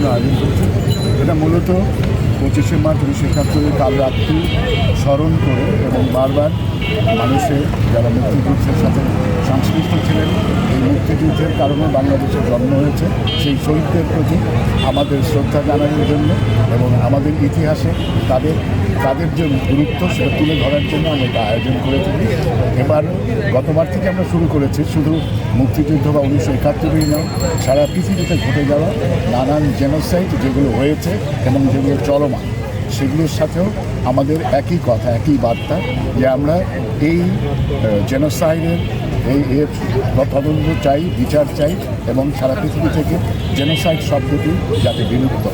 আমরা আয়োজন করছি। এটা মূলত পঁচিশে মার্চ উনিশশো একাত্তরের কাল রাত্রি স্মরণ করে এবং বারবার মানুষের যারা মুক্তিযুদ্ধের সাথে সংশ্লিষ্ট ছিলেন মুক্তিযুদ্ধের কারণে বাংলাদেশে জন্ম হয়েছে, সেই শহীদদের প্রতি আমাদের শ্রদ্ধা জানানোর জন্য এবং আমাদের ইতিহাসে তাদের তাদের যে গুরুত্ব সেটা তুলে ধরার জন্য আমরা এটা আয়োজন করে থাকি। এবার গতবার থেকে আমরা শুরু করেছি, শুধু মুক্তিযুদ্ধ বা উনিশশো একাত্তরেই নয়, সারা পৃথিবীতে ঘটে যাওয়া নানান জেনোসাইড যেগুলো হয়েছে এবং যেগুলো চলমান, সেগুলোর সাথেও আমাদের একই কথা, একই বার্তা যে আমরা এই জেনোসাইডের এই এর তদন্ত চাই, বিচার চাই এবং সারা পৃথিবী থেকে জেনোসাইড শব্দটি যাতে বিলুপ্ত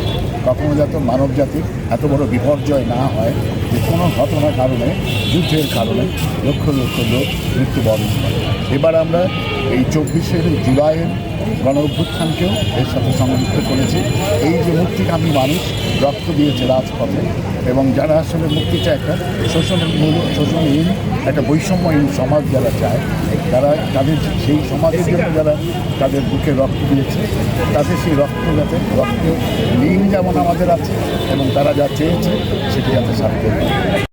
কখনো যাতে মানব জাতির এত বড় বিপর্যয় না হয় যে কোনো ঘটনার কারণে, যুদ্ধের কারণে লক্ষ লক্ষ লোক মৃত্যুবরণ করে। এবার আমরা এই চব্বিশে জুলাইয়ের গণ অভ্যুত্থানকেও এর সাথে সংযুক্ত করেছি। এই মুক্তিকামী মানুষ রক্ত দিয়েছে রাজপথে এবং যারা আসলে মুক্তি চায় একটা শোষণের মূল শোষণহীন, একটা বৈষম্যহীন সমাজ যারা চায়, তারা তাদের সেই সমাজের জন্য যারা তাদের বুকে রক্ত দিয়েছে তাদের সেই রক্ত যাতে রক্ত লিঙ্ক যেমন আমাদের আছে এবং তারা যা চেয়েছে সেটি যাতে সার্থক